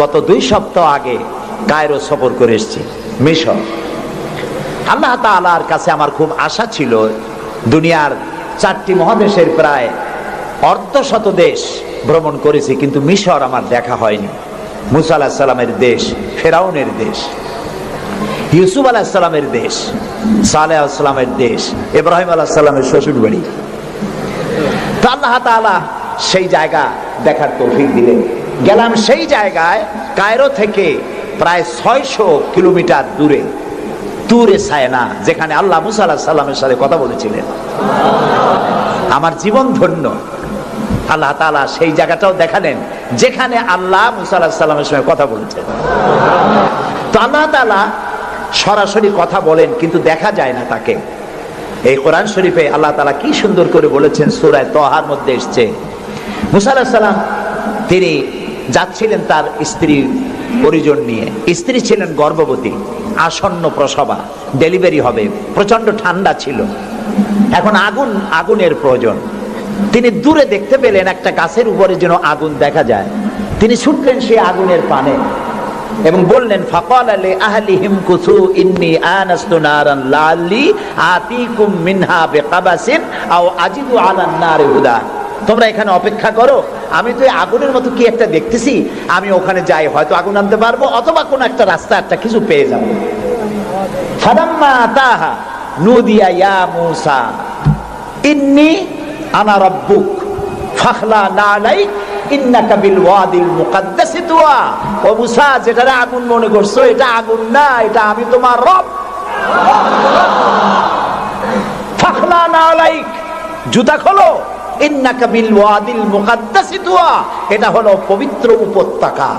গত দুই সপ্তাহ আগে কায়রো সফর করে এসেছি, মিশর। আল্লাহ তাআলার কাছে আমার খুব আশা ছিল, দুনিয়ার চারটি মহাদেশের প্রায় অর্ধ শত দেশ ভ্রমণ করেছি, কিন্তু মিশর আমার দেখা হয়নি। মুসা আলাহ সাল্লামের দেশ, ফেরাউনের দেশ, ইউসুফ আলাহ সাল্লামের দেশ, সালেহ আসলামের দেশ, ইব্রাহিম আলাহ সাল্লামের শ্বশুর বাড়ি তো আল্লাহ তাআলা সেই জায়গা দেখার তৌফিক দিলেন। গেলাম সেই জায়গায় কায়রো থেকে প্রায় ছয়শো কিলোমিটার দূরে তুরে সায়না, যেখানে আল্লাহ মুসা আল্লাহ সাল্লামের সাথে কথা বলেছিলেন। আমার জীবন ধন্য। আল্লাহ তাআলা সেই জায়গাটাও দেখালেন, যেখানে আল্লাহ মুসা আল্লাহ সাল্লামের সঙ্গে কথা বলেছেন। তো আল্লাহ তাআলা সরাসরি কথা বলেন, কিন্তু দেখা যায় না তাকে। এই কোরআন শরীফে আল্লাহ তালা কি সুন্দর করে বলেছেন সুরায় তহার মধ্যে এসছে। মুসা আলাহিস সালাম তিনি যাচ্ছিলেন তার স্ত্রী পরিজন নিয়ে। স্ত্রী ছিলেন গর্ভবতী, আসন্ন প্রসবা, ডেলিভারি হবে প্রচণ্ড ঠান্ডা ছিল। এখন আগুন, আগুনের প্রয়োজন। তিনি দূরে দেখতে পেলেন একটা গাছের উপরে যেন আগুন দেখা যায়। তিনি ছুটলেন সেই আগুনের পানে এবং বললেন, ফাকাল আলী আহলি হিমকুসু ইন্নি আনাস্তু লাল্লি আতিকুম মিনহা বিকাবাসিন আও আজিদু আলান হুদা। তোমরা এখানে অপেক্ষা করো। আমি তো আগুনের মতো কি একটা দেখতেছি? আমি ওখানে যাই, হয়তো আগুন আনতে পারব, অথবা কোন একটা রাস্তা একটা কিছু পেয়ে যাব। নুদিয়া ইন্নি ফাখলা মুসা, যেটারে আগুন মনে করছ, এটা আগুন না, এটা আমি তোমার রব। ফাখলা নালাইক জুতা খোলো। ইন্নাকা ওয়াদিল মুকাদ্দাসি এটা হলো পবিত্র উপত্যকা।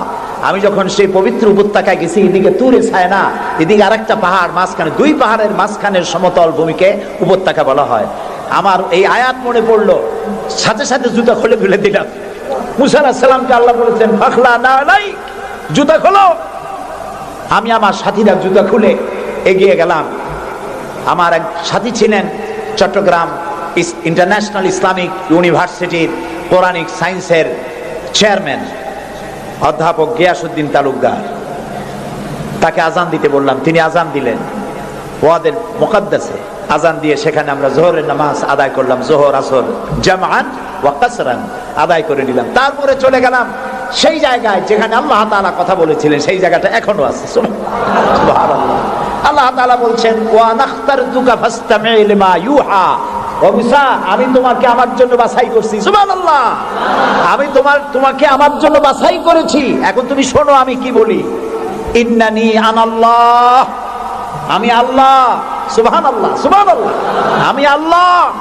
আমি যখন সেই পবিত্র উপত্যকায় গেছি, এদিকে তুরে ছায় না, এদিকে আরেকটা পাহাড়, মাঝখানে, দুই পাহাড়ের মাঝখানের সমতল ভূমিকে উপত্যকা বলা হয়। আমার এই আয়াত মনে পড়ল, সাথে সাথে জুতা খুলে ফেলে দিলাম। মুসা আলাহিস সালামকে আল্লাহ বলেছেন, ফাখলা না নাই জুতা খোলো। আমি আমার সাথীরা জুতা খুলে এগিয়ে গেলাম। আমার এক সাথী ছিলেন চট্টগ্রাম ইন্টারন্যাশনাল ইসলামিক ইউনিভার্সিটির কোরআনিক সায়েন্সের চেয়ারম্যান অধ্যাপক গিয়াসুদ্দিন তালুকদার। তাকে আজান দিতে বললাম, তিনি আজান দিলেন। ওয়াদের মোকাদ্দাসে আজান দিয়ে সেখানে আমরা জোহরের নামাজ আদায় করলাম, জোহর, আসর জামান ওয়া কাসরান আদায় করে নিলাম। তারপরে চলে গেলাম সেই জায়গায় যেখানে আল্লাহ তাআলা কথা বলেছিলেন, সেই জায়গাটা এখনও আছে। আল্লাহ তাআলা বলছেন, ওয়া নাখতারতুকা ফাসতামি লিমা ইউহা ও আমি তোমাকে আমার জন্য বাছাই করছি। সুবহানাল্লাহ। আমি তোমার তোমাকে আমার জন্য বাছাই করেছি। এখন তুমি শোনো আমি কি বলি। ইন্নানি আনাল্লাহ। আমি আল্লাহ। সুবহান আল্লাহ সুবহান আল্লাহ আমি আল্লাহ।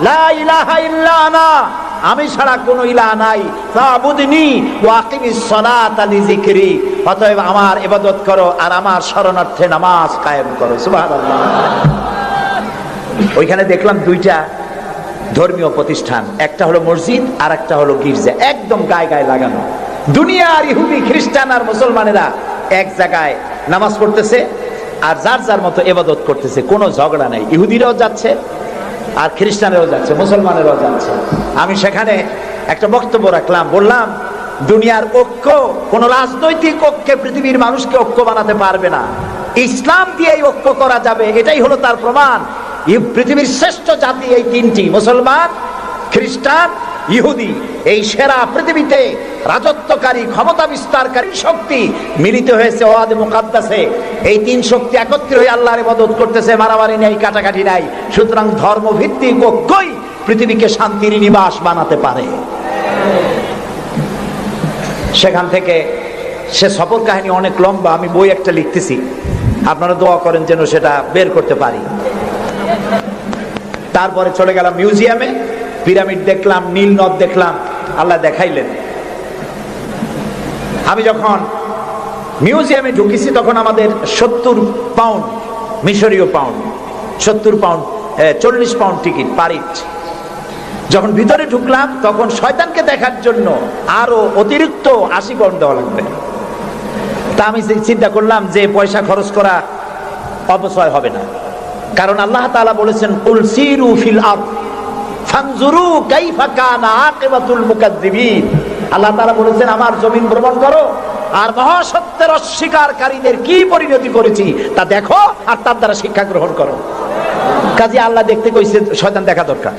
লা ইলাহা ইল্লা আনা। আমি ছাড়া কোনো ইলাহ নাই। ফাবুদনি ওয়া আকিমিস সালাতা লিযিকরি। অতএব আমার ইবাদত করো আর আমার শরণার্থে নামাজ কায়েম করো। সুবহানাল্লাহ। ওইখানে দেখলাম দুইটা ধর্মীয় প্রতিষ্ঠান। একটা হলো মসজিদ আর একটা হলো গির্জা। একদম গায়ে গায়ে লাগানো। দুনিয়ার ইহুদি, খ্রিস্টান আর মুসলমানেরা এক জায়গায় নামাজ পড়তেছে আর যার যার মতো এবাদত করতেছে, কোনো ঝগড়া নাই। ইহুদিরাও যাচ্ছে আর খ্রিস্টানেরও যাচ্ছে, মুসলমানেরও যাচ্ছে। আমি সেখানে একটা বক্তব্য রাখলাম, বললাম, দুনিয়ার ঐক্য, কোন রাজনৈতিক ঐক্যে পৃথিবীর মানুষকে ঐক্য বানাতে পারবে না। ইসলাম দিয়ে ঐক্য করা যাবে, এটাই হলো তার প্রমাণ। পৃথিবীর শ্রেষ্ঠ জাতি এই তিনটি, মুসলমান, খ্রিস্টান, ইহুদি। এই সেরা পৃথিবীতে রাজত্বকারী, ক্ষমতা বিস্তারকারী শক্তি মিলিত হয়েছে ওয়াদে মুকাদ্দাসে। এই তিন শক্তি একত্রিত হয়ে আল্লাহর ইবাদত করতেছে, মারামারি নাই, কাটাকাটি নাই। সুতরাং ধর্মভিত্তিক ঐক্যই পৃথিবীকে শান্তির নিবাস বানাতে পারে। সেখান থেকে সে সফর কাহিনী অনেক লম্বা, আমি বই একটা লিখতেছি। আপনারা দোয়া করেন যেন সেটা বের করতে পারি। তারপরে চলে গেলাম মিউজিয়ামে, পিরামিড দেখলাম, নীল নদ দেখলাম, আল্লাহ দেখাইলেন। আমি যখন মিউজিয়ামে ঢুকেছি, তখন আমাদের সত্তর পাউন্ড, মিশরীয় পাউন্ড, সত্তর পাউন্ড চল্লিশ পাউন্ড টিকিট পারিট যখন ভিতরে ঢুকলাম, তখন শয়তানকে দেখার জন্য আরও অতিরিক্ত আশি পাউন্ড দেওয়া লাগবে। তা আমি চিন্তা করলাম যে পয়সা খরচ করা অপচয় হবে না। কারণ আল্লাহ তাআলা বলেছেন, কুল সিরু ফিল আরদ, ফানজুরু কাইফা কানা আকিবাতুল মুকাজ্জিবিন আল্লাহ তাআলা বলেছেন, আমার জমিন ভ্রমণ করো, আর মহাসত্যের অস্বীকারীদের কি পরিণতি করেছি তা দেখো আর তার দ্বারা শিক্ষা গ্রহণ করো। কাজে আল্লাহ দেখতে কইছে, শয়তান দেখা দরকার।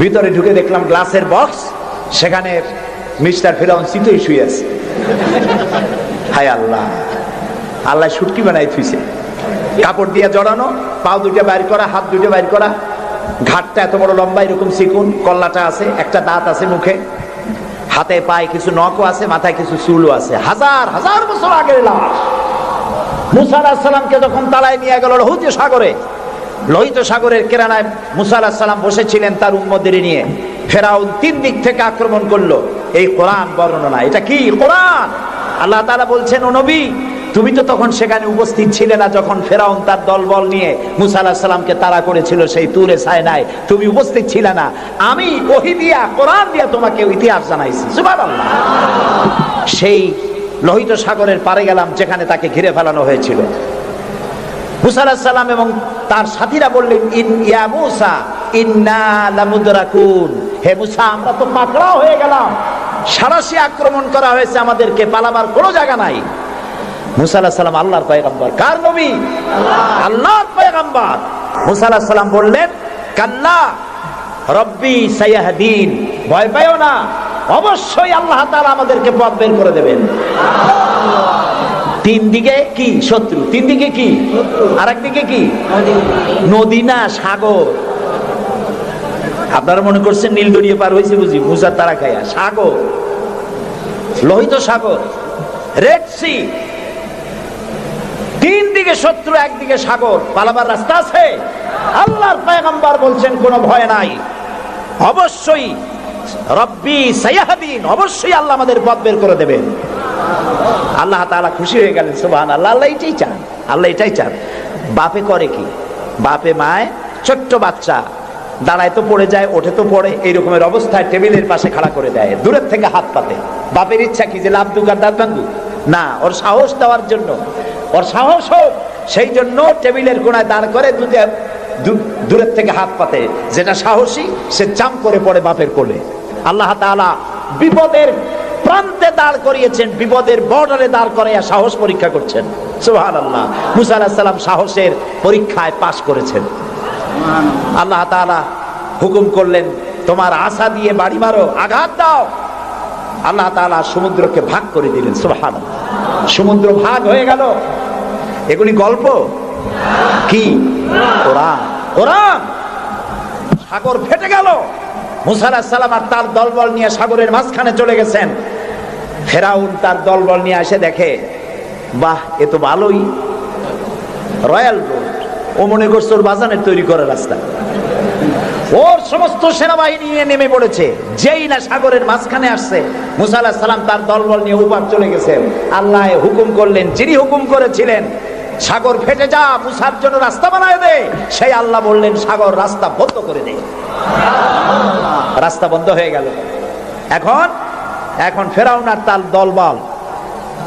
ভিতরে ঢুকে দেখলাম গ্লাসের বক্স, সেখানে মিস্টার ফেরাউন চিতই শুয়ে আছে। হায় আল্লাহ আল্লাহ সুটকি বানাই থুইছে। কাপড় দিয়ে জড়ানো, পাও দুটো বাইর করা, হাত দুটো বাইর করা। ঘাটটা এত বড় লম্বা, এরকম চিকুন কল্লাটা আছে, একটা দাঁত আছে মুখে। হাতে পায়ে কিছু নখও আছে, মাথায় কিছু চুলও আছে। হাজার হাজার বছর আগের লাশ। যখন তালায় নিয়ে গেল লোহিত সাগরে, লোহিত সাগরের কেরানায় মুসা আলাহিস বসেছিলেন তার উম্মদের নিয়ে। ফেরাউন তিন দিক থেকে আক্রমণ করল। এই কোরআন বর্ণনা, এটা কি? কোরআন! আল্লাহ তাআলা বলছেন, ও নবী তুমি তো তখন সেখানে উপস্থিত ছিলে না যখন ফেরাউন তার দলবল নিয়ে মুসা আলাহিস সালামকে তাড়া করেছিল সেই তুরে সায়নায় তুমি উপস্থিত ছিলে না। আমি ওহি দিয়া, কোরআন দিয়া তোমাকে ইতিহাস জানাইছি। সেই লোহিত সাগরের পারে গেলাম যেখানে তাকে ঘিরে ফেলানো হয়েছিল। মুসা আলাহিস সালাম এবং তার সাথীরা বললেন, ইন ইয়া মুসা, ইন্না লামুদরাকুন। হে মুসা, আমরা তো পাকড়াও হয়ে গেলাম। সারাশি আক্রমণ করা হয়েছে আমাদেরকে, পালাবার কোনো জায়গা নাই। মুসা আলাহিস আল্লাহর পয়গম্বর। কার নবী? আল্লাহর পয়গম্বর। বললেন রব্বি সাইয়াহদিন। ভয় পাইও না, অবশ্যই আল্লাহ আমাদেরকে পথ বের করে দেবেন। তিন দিকে কি? শত্রু। তিন দিকে কি? আর দিকে কি? নদী না সাগর? আপনারা মনে করছেন নীল দড়িয়ে পার হয়েছে বুঝি? মুসার তারা খাইয়া সাগর। লোহিত সাগর। রেড সি তিন দিকে শত্রু একদিকে সাগর। পালাবার রাস্তা আছে। আল্লাহর পায়গাম্বার বলছেন, কোনো ভয় নাই। অবশ্যই রব্বি সাইয়াহাদিন, অবশ্যই আল্লাহ আমাদের পথ বের করে দেবেন। আল্লাহ তাআলা খুশি হয়ে গেলেন সুবহান আল্লাহ আল্লাহ এটাই চান, আল্লাহ এটাই চান। বাপে করে কি? বাপে মায়, ছোট্ট বাচ্চা। দাঁড়ায় তো পড়ে যায়, ওঠে তো পড়ে। এই রকমের অবস্থায় টেবিলের পাশে খাড়া করে দেয়। দূরের থেকে হাত পাতে। বাপের ইচ্ছা কি যে লাভ দুগার দাঁত ভাঙ্গু না, ওর সাহস দেওয়ার জন্য। ওর সাহস হোক সেই জন্য টেবিলের কোনায় দাঁড় করে দুধে দূরের থেকে হাত পাতে। যেটা সাহসী সে চাম করে পড়ে বাপের কোলে। আল্লাহ তাআলা বিপদের প্রান্তে দাঁড় করিয়েছেন বিপদের বর্ডারে দাঁড় করাইয়া সাহস পরীক্ষা করছেন। সুহান আল্লাহ মুসা সাহসের পরীক্ষায় পাশ করেছেন। আল্লাহ তাআলা হুকুম করলেন তোমার আশা দিয়ে বাড়ি মারো আঘাত দাও। আল্লাহ তালা সমুদ্রকে ভাগ করে দিলেন সুবহান সমুদ্র ভাগ হয়ে গেল। এগুলি গল্প? কি? কোরআন। কোরআন! সাগর ফেটে গেল। মুসা আলাহিস সালাম আর তার দলবল নিয়ে সাগরের মাঝখানে চলে গেছেন। ফেরাউন তার দলবল নিয়ে এসে দেখে, বাহ, এ তো ভালোই। রয়্যাল রোড ও মনে করছে ওর বাজানের তৈরি করা রাস্তা। ওর সমস্ত সেনাবাহিনী নিয়ে নেমে পড়েছে। যেই না সাগরের মাঝখানে আসছে, মুসা সালাম তার দলবল নিয়ে উপার চলে গেছেন আল্লাহ হুকুম করলেন, যিনি হুকুম করেছিলেন, সাগর ফেটে যা, মুসার জন্য রাস্তা বানায় দে। সেই আল্লাহ বললেন, সাগর, রাস্তা বন্ধ করে দে। রাস্তা বন্ধ হয়ে গেল। এখন এখন ফেরাউন আর তার দলবল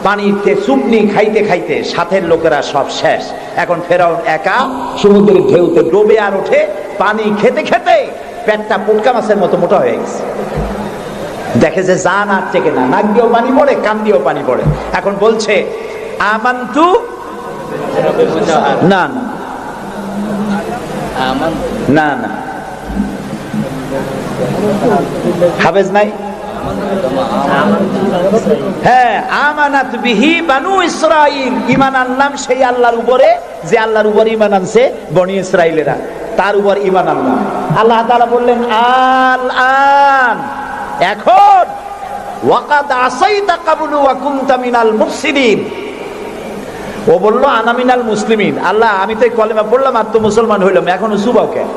পানিতে চুপনি খাইতে খাইতে সাথের লোকেরা সব শেষ। এখন ফেরাউন একা সমুদ্রের ঢেউতে ডোবে আর ওঠে পানি খেতে খেতে পেটটা পুটকা মাছের মতো মোটা হয়ে গেছে। দেখে যে জান আর টেকে না নাক দিয়েও পানি পড়ে কান দিয়েও পানি পড়ে। এখন বলছে আমান্তু? না না। না না। হাফেজ নাই? হ্যাঁ আনলাম সেই আল্লাহর উপরে, যে আল্লাহর উপর ঈমান আনছে বনি আনলাম। আল্লাহ বললেন আন। এখন ও বলল আনামিনাল মুসলিমিন। আল্লাহ, আমি তো কলেমা পড়লাম আর তো মুসলমান হইলাম। এখনও যুবক কেন?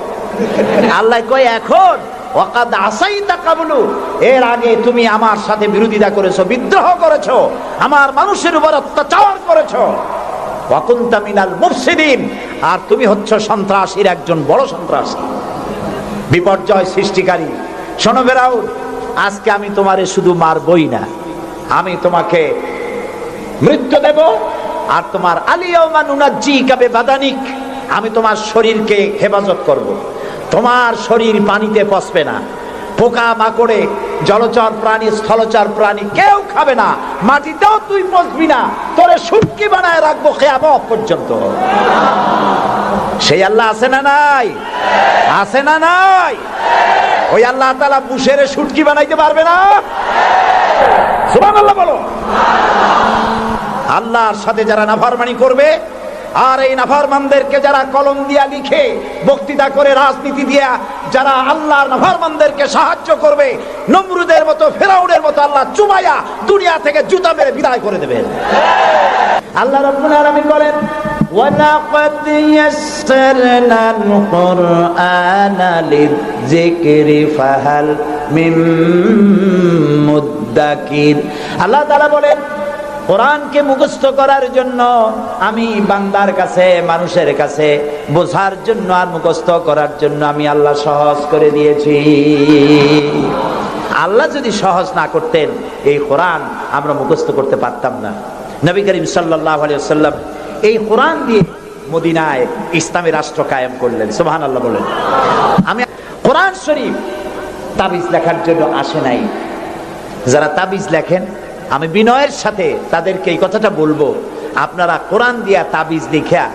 আল্লাহ কয়, এখন ওয়াকাদ আসাইতা কাবলু। এর আগে তুমি আমার সাথে বিরোধিতা করেছ, বিদ্রোহ করেছ, আমার মানুষের উপর অত্যাচার করেছ। ওয়াকুনতা মিনাল মুফসিদিন। আর তুমি হচ্ছ সন্ত্রাসীর একজন বড় সন্ত্রাসী। বিপর্যয় সৃষ্টিকারী। শোনো বেরাউ আজকে আমি তোমারে শুধু মারবই না, আমি তোমাকে মৃত্যু দেব, আর তোমার আলিয়াউমা নুনাজ্জি কাবে বাদানিক আমি তোমার শরীরকে হেফাজত করব। তোমার শরীর পানিতে পচবে না। পোকা মাকড়ে, জলচর প্রাণী, স্থলচর প্রাণী কেউ খাবে না। মাটিতেও তুই বসবি না। তোরে সুটকি বানায় রাখব খেয়াবত পর্যন্ত। সেই আল্লাহ আছে না নাই? আছে না নাই? ওই আল্লাহ তালা বুসের সুটকি বানাইতে পারবে না? সুবান আল্লাহ বলো। আল্লাহর সাথে যারা নাফরমানি করবে আর এই নাফরমানদেরকে যারা কলম দিয়া লিখে বক্তৃতা করে রাজনীতি দিয়া যারা আল্লাহর নাফরমানদেরকে সাহায্য করবে নমরুদের মতো ফেরাউনের মতো আল্লাহ চুমাইয়া দুনিয়া থেকে জুতা মেরে বিদায় করে দেবেন আল্লাহ রব্বুল আলামিন বলেন ولقد يسرنا القرآن للذكر فهل من মুদ্দাকির আল্লাহ তাআলা বলেন কোরআনকে মুখস্থ করার জন্য আমি বান্দার কাছে, মানুষের কাছে বোঝার জন্য আর মুখস্থ করার জন্য আমি আল্লাহ সহজ করে দিয়েছি। আল্লাহ যদি সহজ না করতেন এই কোরআন আমরা মুখস্থ করতে পারতাম না। নবী করিম সাল্লাহ আলিয়াল্লাম এই কোরআন দিয়ে মদিনায় ইসলামী রাষ্ট্র কায়েম করলেন। সুবহান আল্লাহ বলেন। আমি কোরআন শরীফ তাবিজ লেখার জন্য আসে নাই। যারা তাবিজ লেখেন আমি বিনয়ের সাথে তাদেরকে এই কথাটা বলব। আপনারা কোরআন দিয়া তাবিজ দেখিয়া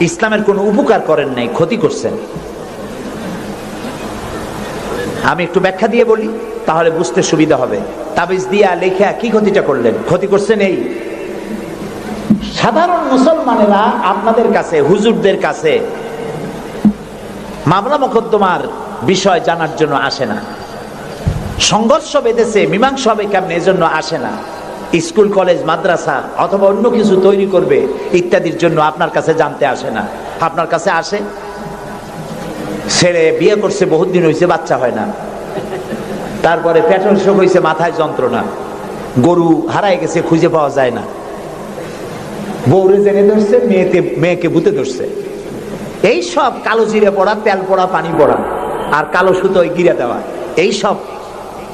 ইসলামের কোনো উপকার করেন নাই, ক্ষতি করছেন। আমি একটু ব্যাখ্যা দিয়ে বলি, তাহলে বুঝতে সুবিধা হবে। তাবিজ দিয়া লেখা কি ক্ষতিটা করলেন? ক্ষতি করছেন এই। সাধারণ মুসলমানেরা আপনাদের কাছে, হুজুরদের কাছে মামলা মোকদ্দমার বিষয় জানার জন্য আসে না। সংঘর্ষ বেঁধেছে, মীমাংসা হবে কেমন? এজন্য আসে না। স্কুল, কলেজ, মাদ্রাসা অথবা অন্য কিছু তৈরি করবে ইত্যাদির জন্য আপনার কাছে জানতে আসে না। আপনার কাছে আসে, ছেলে বিয়ে করছে বহুত দিন হয়েছে বাচ্চা হয় না। তারপরে পেট্রোল শোক হয়েছে মাথায় যন্ত্রণা। গরু হারায় গেছে, খুঁজে পাওয়া যায় না। বউরে জেনে ধরছে মেয়েতে মেয়েকে বুতে ধরছে। এই সব কালো জিরে পড়া, তেল পড়া, পানি পড়া আর কালো সুতোয় গিরে দেওয়া। এই সব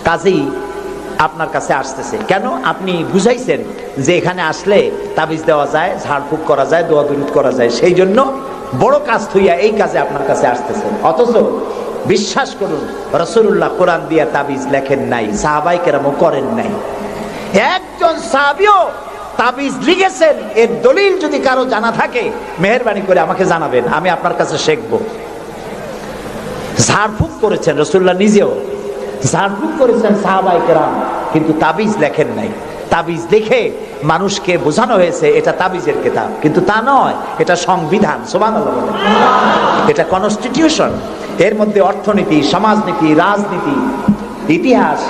কাজেই আপনার কাছে আসতেছে। কেন? আপনি বুঝাইছেন যে এখানে আসলে তাবিজ দেওয়া যায়, ঝাড়ফুঁক করা যায়, দোয়া বিরোধ করা যায়। সেই জন্য বড় কাজ থইয়া এই কাজে আপনার কাছে আসতেছে। অথচ বিশ্বাস করুন রসুল্লাহ কোরআন দিয়া তাবিজ লেখেন নাই, সাহাবাই কেরামও করেন নাই। একজন সাহাবিও তাবিজ লিখেছেন, এর দলিল যদি কারও জানা থাকে, মেহরবানি করে আমাকে জানাবেন, আমি আপনার কাছে শিখব। ঝাড়ফুঁক করেছেন রসুল্লাহ নিজেও ঝাড়ফুঁক করেছেন সাহাবাই কেরাম, কিন্তু তাবিজ লেখেন নাই। তাবিজ লিখে মানুষকে বোঝানো হয়েছে, এটা তাবিজের কেতাব। কিন্তু তা নয়, এটা সংবিধান সোমান এটা কনস্টিটিউশন এর মধ্যে অর্থনীতি, সমাজনীতি, রাজনীতি, ইতিহাস,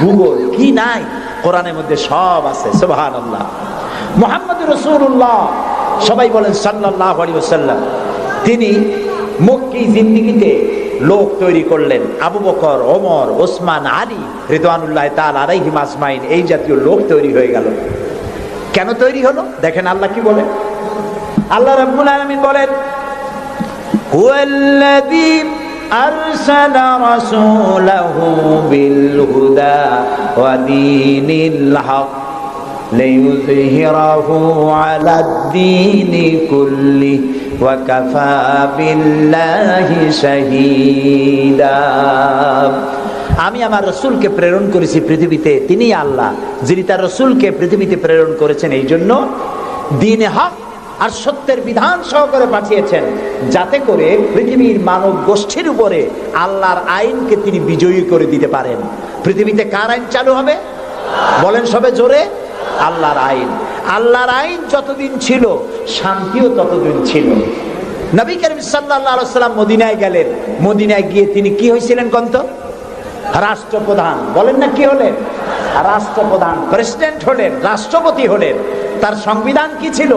ভূগোল, কি নাই, কোরআনের মধ্যে সব আছে সোহান মোহাম্মদ রসুল্লাহ সবাই বলেন সাল্লাহ তিনি মক্কি জিন্দিগিতে লোক তৈরি করলেন আবু বকর ওমর ওসমান আলী রিদওয়ানুল্লাহ তাল আলাইহিম আসমাইন এই জাতীয় লোক তৈরি হয়ে গেল কেন তৈরি হলো দেখেন আল্লাহ কি বলেন আল্লাহ রাব্বুল আলামিন বলেন হুয়াল্লাযী أرسل رسوله بالهدى ودين الحق ليظهره على الدين كله وكفى بالله شهيدا আমি আমার রসুলকে প্রেরণ করেছি পৃথিবীতে তিনি আল্লাহ যিনি তার রসুলকে পৃথিবীতে প্রেরণ করেছেন এই জন্য দিন হক আর সত্যের বিধান সহকারে পাঠিয়েছেন যাতে করে পৃথিবীর মানব গোষ্ঠীর উপরে আল্লাহর আইনকে তিনি বিজয়ী করে দিতে পারেন পৃথিবীতে কার আইন চালু হবে বলেন সবে জোরে আল্লাহর আইন। আল্লাহর আইন যতদিন ছিল, শান্তিও ততদিন ছিল। নবী করিম সাল্লাহ সাল্লাম মদিনায় গেলেন। মদিনায় গিয়ে তিনি কি হয়েছিলেন কন্ত? রাষ্ট্রপ্রধান। বলেন না কি হলেন? রাষ্ট্রপ্রধান, প্রেসিডেন্ট হলেন, রাষ্ট্রপতি হলেন। তার সংবিধান কি ছিল?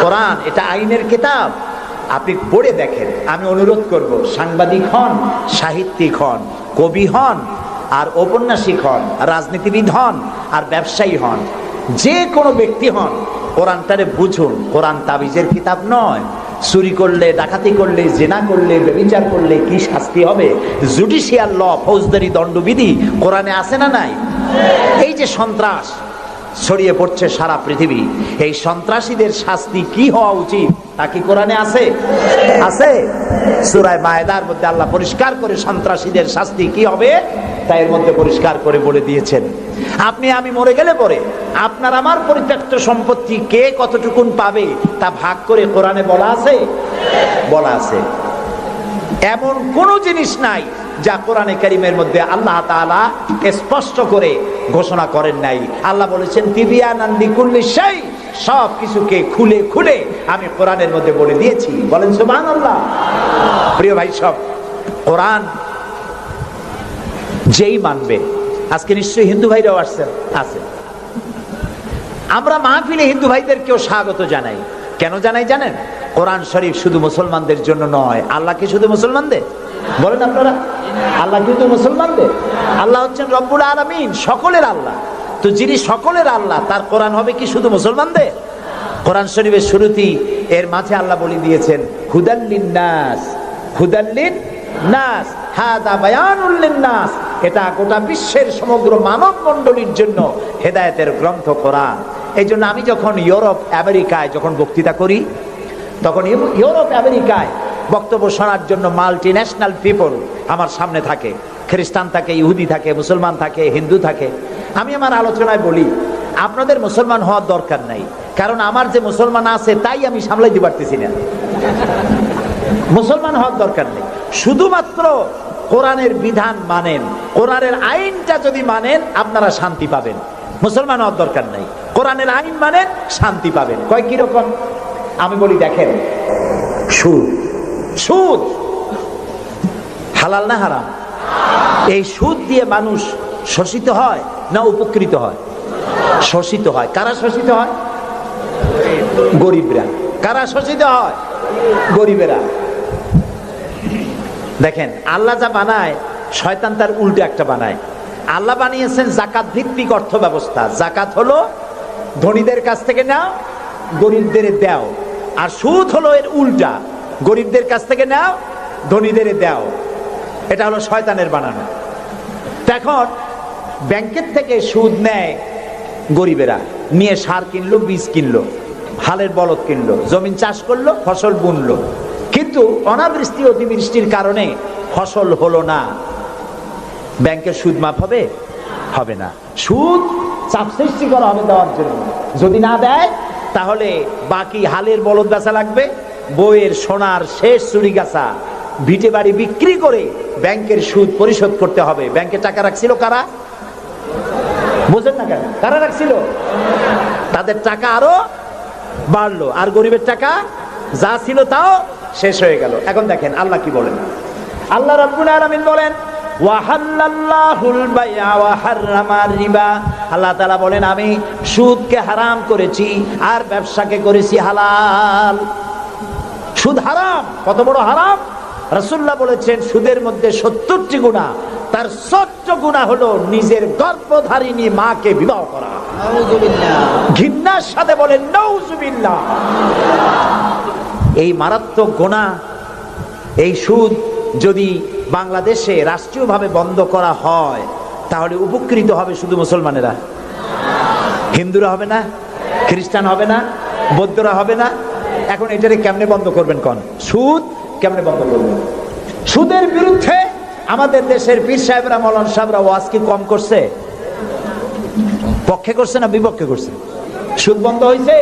কোরআন, এটা আইনের কিতাব। আপনি পড়ে দেখেন। আমি অনুরোধ করব, সাংবাদিক হন, সাহিত্যিক হন, কবি হন আর ঔপন্যাসিক হন, রাজনীতিবিদ হন, আর ব্যবসায়ী হন, যে কোনো ব্যক্তি হন কোরআনটারে বুঝুন। কোরআন তাবিজের কিতাব নয়। চুরি করলে, ডাকাতি করলে, জেনা করলে বেবিচার করলে কি শাস্তি হবে? জুডিশিয়াল ল, ফৌজদারি দণ্ডবিধি কোরআনে আছে না নাই? এই যে সন্ত্রাস ছড়িয়ে পড়ছে সারা পৃথিবী। এই সন্ত্রাসীদের শাস্তি কি হওয়া উচিত, তা কি কোরআনে আছে? আছে। সুরায় মায়দার মধ্যে আল্লাহ পরিষ্কার করে সন্ত্রাসীদের শাস্তি কি হবে তাই এর মধ্যে পরিষ্কার করে বলে দিয়েছেন। আপনি আমি মরে গেলে পরে আপনার আমার পরিত্যক্ত সম্পত্তি কে কতটুকুন পাবে, তা ভাগ করে কোরআনে বলা আছে? বলা আছে। এমন কোন জিনিস নাই যা কোরআনে কারিমের মধ্যে আল্লাহ তাআলা স্পষ্ট করে ঘোষণা করেন নাই। আল্লাহ বলেছেন তিবিয়ানান্দি কুল্লি সেই সব কিছুকে খুলে খুলে আমি কোরআনের মধ্যে বলে দিয়েছি। বলেন, সুবহানাল্লাহ। প্রিয় ভাই সব, কোরআন যেই মানবে, আজকে নিশ্চয়ই হিন্দু ভাইরাও আসছেন আছে। আমরা মাহফিলে হিন্দু ভাইদেরকেও স্বাগত জানাই। কেন জানাই জানেন? কোরআন শরীফ শুধু মুসলমানদের জন্য নয়। আল্লাহ কি শুধু মুসলমানদের? বলেন আপনারা। আল্লাহ কিন্তু মুসলমানদের আল্লাহ হচ্ছেন রব্বুল আলমিন, সকলের আল্লাহ। তো যিনি সকলের আল্লাহ, তার কোরআন হবে কি শুধু মুসলমানদের কোরআন শরীফের শুরুতেই এর মাঝে আল্লাহ বলে দিয়েছেন হুদাল্লিন নাস হুদাল্লিন নাস লিন্নাস। এটা গোটা বিশ্বের সমগ্র মানব মণ্ডলীর জন্য হেদায়েতের গ্রন্থ কোরআন। এই জন্য আমি যখন ইউরোপ, আমেরিকায় যখন বক্তৃতা করি, তখন ইউ- ইউরোপ, আমেরিকায় বক্তব্য শোনার জন্য মাল্টি ন্যাশনাল পিপল আমার সামনে থাকে। খ্রিস্টান থাকে, ইহুদি থাকে, মুসলমান থাকে, হিন্দু থাকে। আমি আমার আলোচনায় বলি, আপনাদের মুসলমান হওয়ার দরকার নাই। কারণ আমার যে মুসলমান আছে, তাই আমি সামলাইতে পারতেছি না। মুসলমান হওয়ার দরকার নেই। শুধুমাত্র কোরআনের বিধান মানেন। কোরআনের আইনটা যদি মানেন, আপনারা শান্তি পাবেন। মুসলমান হওয়ার দরকার নেই। কোরআনের আইন মানেন, শান্তি পাবেন। কয় কীরকম আমি বলি, দেখেন সুদ সুদ। হালাল না হারাম? এই সুদ দিয়ে মানুষ শোষিত হয় না উপকৃত হয়? শোষিত হয়। কারা শোষিত হয়? গরিবরা। কারা শোষিত হয়? গরিবেরা। দেখেন, আল্লাহ যা বানায়, শয়তান তার উল্টো একটা বানায়। আল্লাহ বানিয়েছেন জাকাত ভিত্তিক অর্থ ব্যবস্থা জাকাত হলো ধনীদের কাছ থেকে নাও, গরিবদের দাও। আর সুদ হলো এর উল্টা। গরিবদের কাছ থেকে নাও, ধনীদের দাও। এটা হলো শয়তানের বানানো। এখন ব্যাংকের থেকে সুদ নেয় গরিবেরা। নিয়ে সার কিনলো, বীজ কিনলো, হালের বলদ কিনলো, জমিন চাষ করল, ফসল বুনলো। কিন্তু অনাবৃষ্টি, অতিবৃষ্টির কারণে ফসল হলো না। ব্যাংকের সুদ মাপ হবে? হবে না। সুদ চাপ সৃষ্টি করা হবে দেওয়ার জন্য। যদি না দেয়, তাহলে বাকি হালের বলদ বেচা লাগবে। বইয়ের সোনার শেষ চুরি গাছা ভিটে বাড়ি বিক্রি করে ব্যাংকের সুদ পরিশোধ করতে হবে। ব্যাংকে টাকা রাখছিল কারা? বুঝেন না কেন? কারা রাখছিল? তাদের টাকা আরও বাড়লো। আর গরিবের টাকা যা ছিল তাও শেষ হয়ে গেল। এখন দেখেন, আল্লাহ কি বলেন? আল্লাহ রাব্বুল আলামিন বলেন আল্লাহ তাআলা বলেন, আমি সুদকে হারাম করেছি, আর ব্যবসাকে করেছি হালাল। সুদ হারাম। কত বড় হারাম? রাসূলুল্লাহ বলেছেন সুদের মধ্যে সত্তরটি গুণা। তার সত্য গুণা হলো নিজের গর্ভধারিণী মাকে বিবাহ করা। ঘৃণার সাথে বলেন নৌজুবিল্লাহ এই মারাত্মক গোনা এই সুদ যদি বাংলাদেশে রাষ্ট্রীয়ভাবে বন্ধ করা হয় তাহলে উপকৃত হবে শুধু মুসলমানেরা। হিন্দুরা হবে না খ্রিস্টান হবে না বৌদ্ধরা হবে না এখন এটারে কেমনে বন্ধ করবেন কন? সুদ কেমনে বন্ধ করবেন? সুদের বিরুদ্ধে আমাদের দেশের পীর সাহেবরা, মলন সাহেবরা ওয়াজ কি কম করছে? পক্ষে করছে না বিপক্ষে করছে? সুদ বন্ধ হয়েছে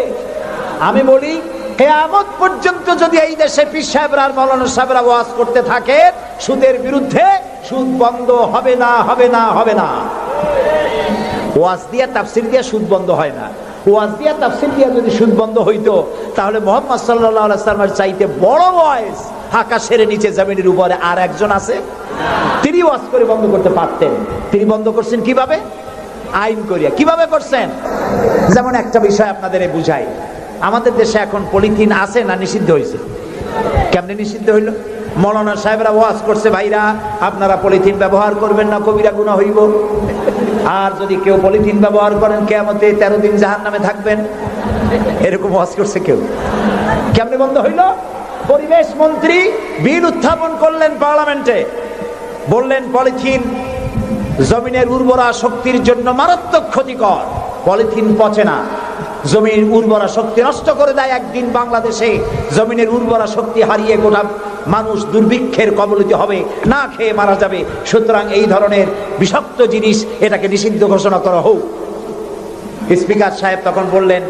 আমি বলি, কেয়ামত পর্যন্ত যদি এই দেশে পীর সাহেবরা আর মৌলানা সাহেবরা ওয়াজ করতে থাকে, সুদের বিরুদ্ধে সুদ বন্ধ হবে না হবে না হবে না। ওয়াজ দিয়া তাফসির দিয়া সুদ বন্ধ হয় না। ওয়াজ দিয়া তাফসির দিয়া যদি সুদ বন্ধ হইতো, তাহলে মোহাম্মদ আলাইহি সাল্লামের চাইতে বড় ওয়াইজ আকাশের নিচে জমিনের উপরে আর একজন আছে? তিনি ওয়াজ করে বন্ধ করতে পারতেন। তিনি বন্ধ করছেন কীভাবে? আইন করিয়া। কীভাবে করছেন? যেমন একটা বিষয় আপনাদের বুঝাই। আমাদের দেশে এখন পলিথিন আছে না নিষিদ্ধ হয়েছে কেমনে নিষিদ্ধ হইল? মৌলানা সাহেবরা ওয়াজ করছে, ভাইরা, আপনারা পলিথিন ব্যবহার করবেন না, কবিরা গুণা হইব। আর যদি কেউ পলিথিন ব্যবহার করেন কেমতে তেরো দিন জাহান নামে থাকবেন। এরকম ওয়াজ করছে কেউ। কেমনি বন্ধ হইল? পরিবেশ মন্ত্রী বিল উত্থাপন করলেন পার্লামেন্টে। বললেন, পলিথিন জমিনের উর্বরা শক্তির জন্য মারাত্মক ক্ষতিকর। পলিথিন পচে না। জমির উর্বরা শক্তি নষ্ট করে দেয় একদিন বাংলাদেশে। জমিনের উর্বরা শক্তি হারিয়ে গোটা মানুষ দুর্ভিক্ষের কবলিত হবে, না খেয়ে মারা যাবে। সুতরাং এই ধরনের বিষাক্ত জিনিস এটাকে নিষিদ্ধ ঘোষণা করা হোক। স্পিকার সাহেব তখন বললেন